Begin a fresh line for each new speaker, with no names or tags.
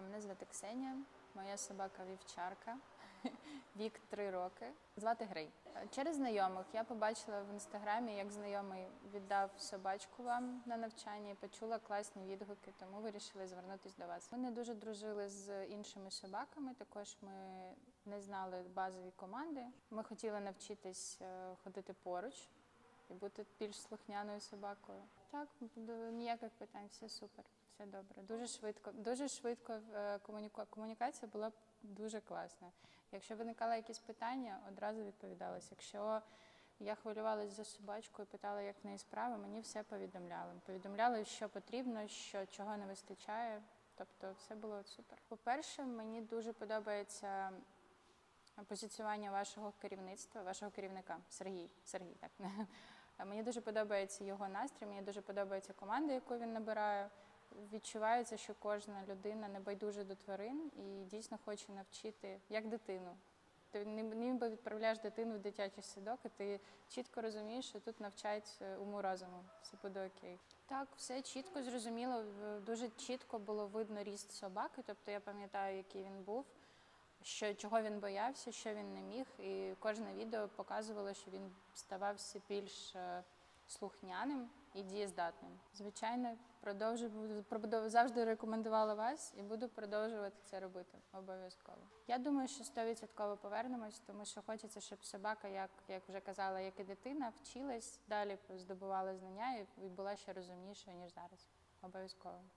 Мене звати Ксенія, моя собака вівчарка, вік три роки. Звати Грей. Через знайомих я побачила в інстаграмі, як знайомий віддав собачку вам на навчання і почула класні відгуки, тому вирішили звернутися до вас. Ми не дуже дружили з іншими собаками. Також ми не знали базові команди. Ми хотіли навчитись е, ходити поруч і бути більш слухняною собакою. Так, ніяких питань, все супер, все добре. Дуже швидко, дуже швидко е, комуніку- комунікація була дуже класна. Якщо виникали якісь питання, одразу відповідалася. Якщо я хвилювалася за собачку і питала, як в неї справи, мені все повідомляли. Повідомляли, що потрібно, що чого не вистачає. Тобто, все було супер. По-перше, мені дуже подобається позиціювання вашого керівництва, вашого керівника Сергій. Сергій, так. Мені дуже подобається його настрій, мені дуже подобається команда, яку він набирає. Відчувається, що кожна людина не байдуже до тварин і дійсно хоче навчити як дитину. Ти ні- ніби відправляєш дитину в дитячий садок, і ти чітко розумієш, що тут навчають е, уму розуму, все буде окей. Так, все чітко зрозуміло. Дуже чітко було видно ріст собаки. Тобто я пам'ятаю, який він був, що чого він боявся, що він не міг. І кожне відео показувало, що він ставав все більш е, слухняним і дієздатним. Звичайно, продовжу завжди рекомендувала вас і буду продовжувати це робити обов'язково. Я думаю, що 100% повернемось, тому що хочеться, щоб собака, як, як вже казала, як і дитина, вчилась далі, здобувала знання і була ще розумнішою ніж зараз. Обов'язково.